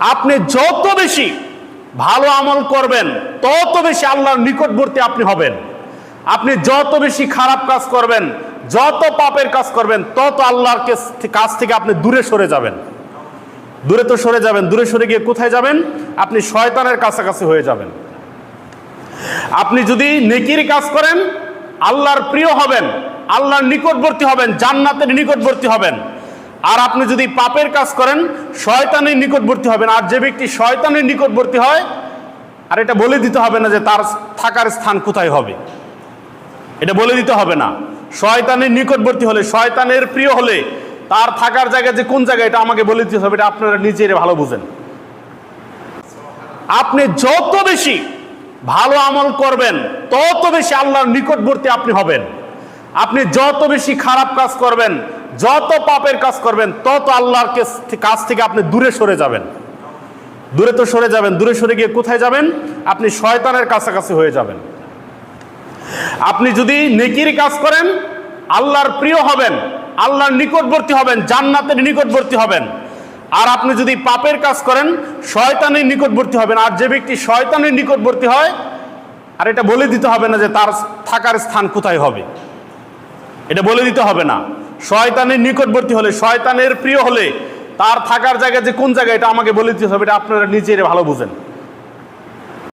আপনি যত বেশি ভালো আমল করবেন, তত বেশি আল্লাহর নিকটবর্তী আপনি হবেন। আপনি যত বেশি খারাপ কাজ করবেন, যত পাপের কাজ করবেন, তত আল্লাহর কাছ থেকে আপনি দূরে সরে যাবেন। দূরে তো সরে যাবেন, দূরে সরে গিয়ে কোথায় যাবেন? আপনি শয়তানের কাছাকাছি হয়ে যাবেন। আপনি যদি নেকির কাজ করেন, আল্লাহর প্রিয় হবেন, আল্লাহর নিকটবর্তী হবেন, জান্নাতের নিকটবর্তী হবেন। আর আপনি যদি পাপের কাজ করেন, শয়তানের নিকটবর্তী হবেন। আর যে ব্যক্তি শয়তানের নিকটবর্তী হয়, আর এটা বলে দিতে হবে না যে তার থাকার স্থান কোথায় হবে। এটা বলে দিতে হবে না। শয়তানের নিকটবর্তী হলে, শয়তানের প্রিয় হলে, তার থাকার জায়গা যে কোন জায়গায় এটা আমাকে বলে দিতে হবে, এটা আপনারা নিজের ভালো বুঝেন। আপনি যত বেশি ভালো আমল করবেন, তত বেশি আল্লাহর নিকটবর্তী আপনি হবেন। আপনি যত বেশি খারাপ কাজ করবেন, যত পাপের কাজ করবেন, তত আল্লাহর কাছ থেকে আপনি দূরে সরে যাবেন। দূরে তো সরে যাবেন, দূরে সরে গিয়ে কোথায় যাবেন? আপনি শয়তানের কাছাকাছি হয়ে যাবেন। আপনি যদি নেকির কাজ করেন, আল্লাহর প্রিয় হবেন, আল্লাহর নিকটবর্তী হবেন, জান্নাতের নিকটবর্তী হবেন। আর আপনি যদি পাপের কাজ করেন, শয়তানের নিকটবর্তী হবেন। আর যে ব্যক্তি শয়তানের নিকটবর্তী হয়, আর এটা বলে দিতে হবে না যে তার থাকার স্থান কোথায় হবে। এটা বলে দিতে হবে না। শয়তানের নিকটবর্তী হলে, শয়তানের প্রিয় হলে, তার থাকার জায়গা যে কোন জায়গায় এটা আমাকে বলে দিতে হবে, এটা আপনারা নিজেরা ভালো বুঝেন।